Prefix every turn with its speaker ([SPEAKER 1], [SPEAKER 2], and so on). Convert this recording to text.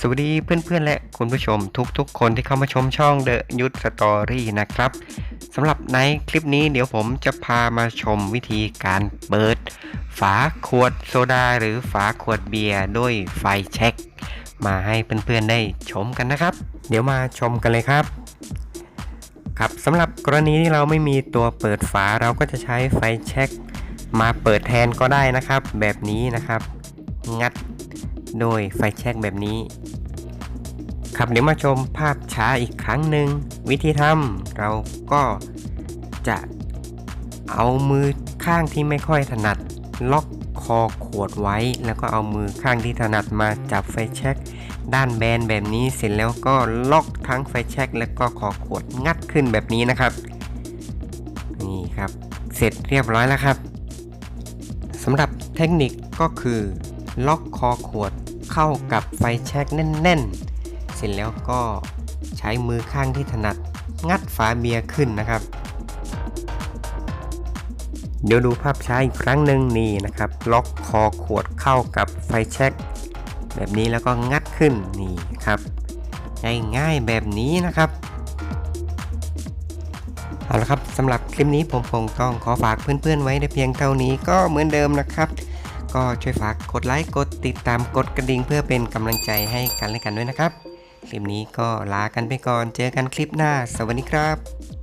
[SPEAKER 1] สวัสดีเพื่อนๆ และคุณผู้ชมทุกๆ คนที่เข้ามาชมช่อง The ยุทธสตอรี่นะครับสำหรับในคลิปนี้เดี๋ยวผมจะพามาชมวิธีการเปิด ฝาขวดโซดาหรือฝาขวดเบียร์ด้วยไฟแช็กมาให้เพื่อนๆ ได้ชมกันนะครับ เดี๋ยวมาชมกันเลยครับ ครับสำหรับกรณีที่เราไม่มีตัวเปิดฝาเราก็จะใช้ไฟแช็กมาเปิดแทนก็ได้นะครับ แบบนี้นะครับ งัด โดยไฟแช็กแบบนี้ ครับเดี๋ยวมาชมภาพช้าอีกครั้งหนึ่งวิธีทำเราก็จะเอามือข้างที่ไม่ค่อยถนัด ล็อกคอขวดไว้ แล้วก็เอามือข้างที่ถนัดมาจับไฟแช็กด้านแบนแบบนี้เสร็จแล้วก็ล็อกทั้งไฟแช็กและก็คอขวดงัดขึ้นแบบนี้นะครับ นี่ครับ เสร็จเรียบร้อยแล้วครับสำหรับเทคนิคก็คือ ล็อกคอขวดเข้ากับไฟแช็กแน่น ๆ เสร็จแล้วก็ใช้มือข้างที่ถนัดงัดฝาเบียร์ขึ้นนะครับ เดี๋ยวดูภาพช้าอีกครั้งหนึ่งนี่นะครับ ล็อกคอขวดเข้ากับไฟแช็กแบบนี้แล้วก็งัดขึ้นนี่ครับง่ายๆแบบนี้นะครับเอาละครับสำหรับคลิปนี้ผมคงต้องขอฝากเพื่อนๆไว้ในเพียงเท่านี้ก็เหมือนเดิมนะครับ ก็ช่วยฝากกดไลค์กดติดตามกดกระดิ่งเพื่อเป็นกำลังใจให้กันและกันด้วยนะครับ คลิปนี้ก็ลากันไปก่อนเจอกันคลิปหน้า สวัสดีครับ